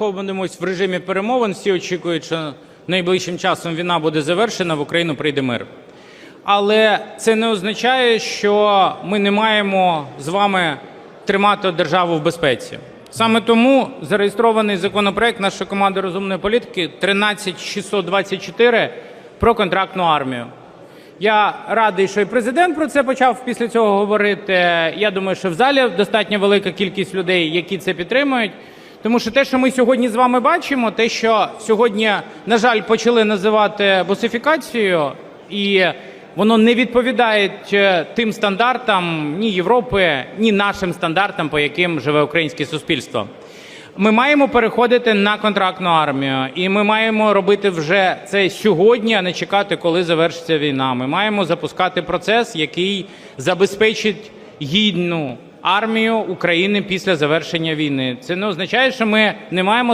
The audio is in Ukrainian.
Знаходимось в режимі перемовин. Всі очікують, що найближчим часом війна буде завершена, в Україну прийде мир. Але це не означає, що ми не маємо з вами тримати державу в безпеці. Саме тому зареєстрований законопроект нашої команди розумної політики 13624 про контрактну армію. Я радий, що і президент про це почав після цього говорити. Я думаю, що в залі достатньо велика кількість людей, які це підтримують. Тому що те, що ми сьогодні з вами бачимо, те, що сьогодні, на жаль, почали називати босифікацією, і воно не відповідає е, тим стандартам ні Європи, ні нашим стандартам, по яким живе українське суспільство. Ми маємо переходити на контрактну армію, і ми маємо робити вже це сьогодні, а не чекати, коли завершиться війна. Ми маємо запускати процес, який забезпечить гідну армію України після завершення війни. Це не означає, що ми не маємо